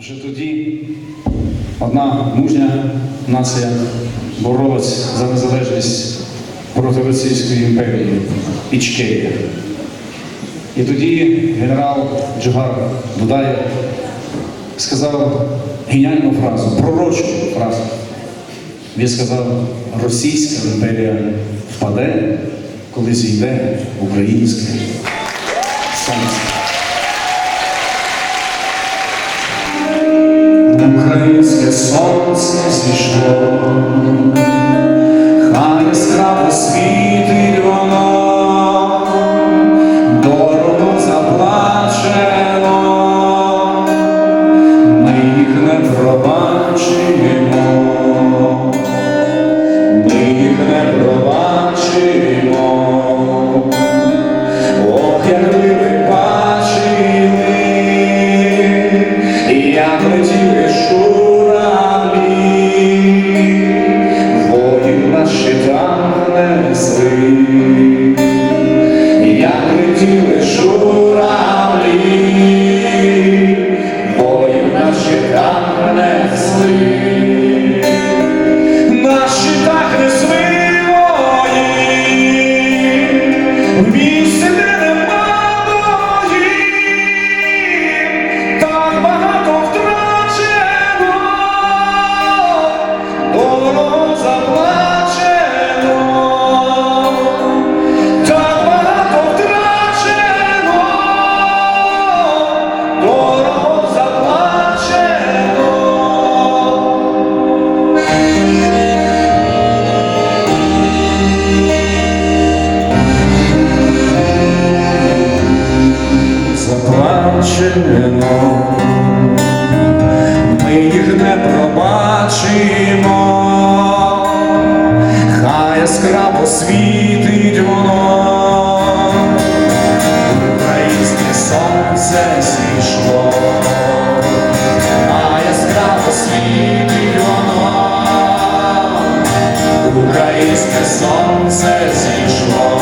Вже тоді одна мужня нація боролась за незалежність проти Російської імперії Ічкерія. І тоді генерал Джигар Дудаєв сказав геніальну фразу, пророчу фразу. Він сказав, Російська імперія впаде, коли зійде українське сонце. Українське сонце зійшло, хай яскраво світить воно, дорого заплачено, ми їх не пробачимо, ми їх пробачимо. Ох, якби ви бачили, як летіли шуравлі, в вчинимо, ми їх не пробачимо, хай яскраво світить воно, українське сонце зійшло, а яскраво світить воно, українське сонце зійшло.